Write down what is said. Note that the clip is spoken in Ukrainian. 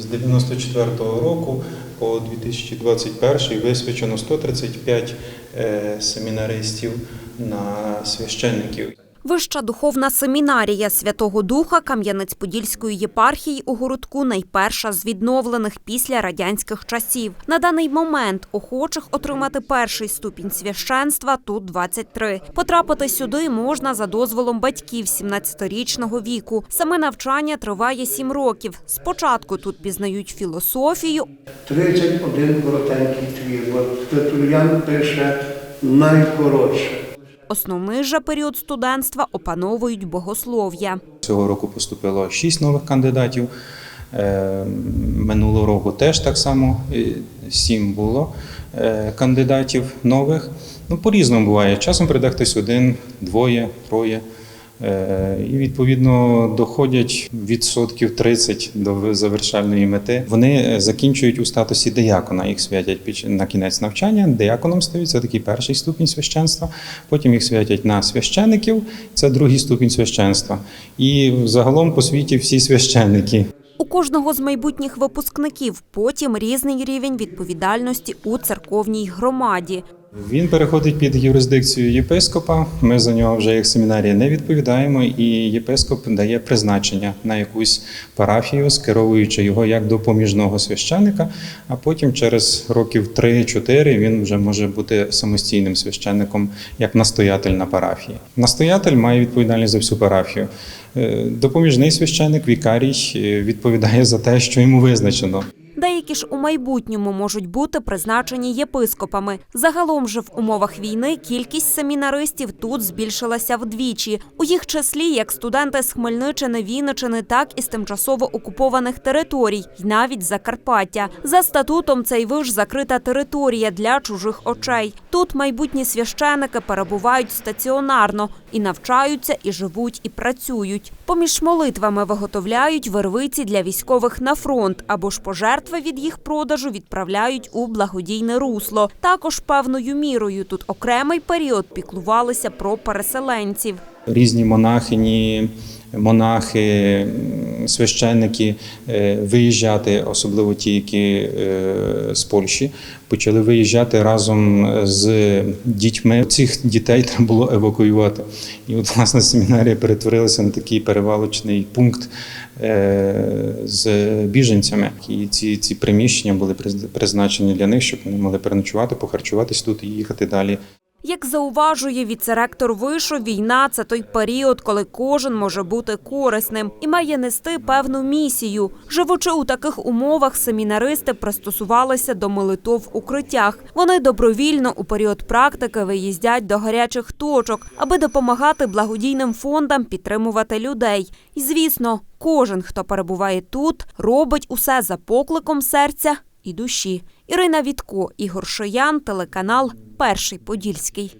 З 94-го року по 2021 висвячено 135 е, семінаристів на священників. Вища духовна семінарія Святого Духа Кам'янець-Подільської єпархії у городку найперша з відновлених після радянських часів. На даний момент охочих отримати перший ступінь священства тут 23. Потрапити сюди можна за дозволом батьків 17-річного віку. Саме навчання триває 7 років. Спочатку тут пізнають філософію, 31 коротенький твір, бо пише найкоротше. Основний же період студентства опановують богослов'я. Цього року поступило шість нових кандидатів. Е, Минулого року теж так само сім було е, кандидатів нових. Ну, по-різному буває. Часом прийде хтось один, двоє, троє. Е, І відповідно доходять відсотків 30 до завершальної мети. Вони е, закінчують у статусі диякона. Їх святять під на кінець навчання. Дияконом стають це такий перший ступінь священства. Потім їх святять на священиків. Це другий ступінь священства. І загалом по світі всі священики. У кожного з майбутніх випускників потім різний рівень відповідальності у церковній громаді. Він переходить під юрисдикцію єпископа. Ми за нього вже як семінарія не відповідаємо, і єпископ дає призначення на якусь парафію, скеровуючи його як допоміжного священика. А потім, через років 3-4, він вже може бути самостійним священником як настоятель на парафії. Настоятель має відповідальність за всю парафію. Е, Допоміжний священик, вікарій, е, відповідає за те, що йому визначено. Деякі ж у майбутньому можуть бути призначені єпископами. Загалом же в умовах війни кількість семінаристів тут збільшилася вдвічі. У їх числі як студенти з Хмельниччини, Вінничини, так і з тимчасово окупованих територій, й навіть Закарпаття. За статутом цей виш закрита територія для чужих очей. Тут майбутні священики перебувають стаціонарно і навчаються, і живуть, і працюють. Поміж молитвами виготовляють вервиці для військових на фронт або ж пожертви їх продажу відправляють у благодійне русло. Також певною мірою тут окремий період піклувалися про переселенців. різні монахині, монахи, священники е, виїжджати, особливо ті, які е, з Польщі, почали виїжджати разом з дітьми. Цих дітей треба було евакуювати. І от власне семінарія перетворилася на такий перевалочний пункт е, з біженцями. І ці, ці приміщення були приз- призначені для них, щоб вони могли переночувати, похарчуватись тут і їхати далі. Як зауважує віцеректор вишу, війна це той період, коли кожен може бути корисним і має нести певну місію. Живучи у таких умовах, семінаристи пристосувалися до молитов в укриттях. Вони добровільно у період практики виїздять до гарячих точок, аби допомагати благодійним фондам підтримувати людей. І звісно, кожен, хто перебуває тут, робить усе за покликом серця і душі. Ірина Вітко, Ігор Шоян, телеканал Перший Подільський.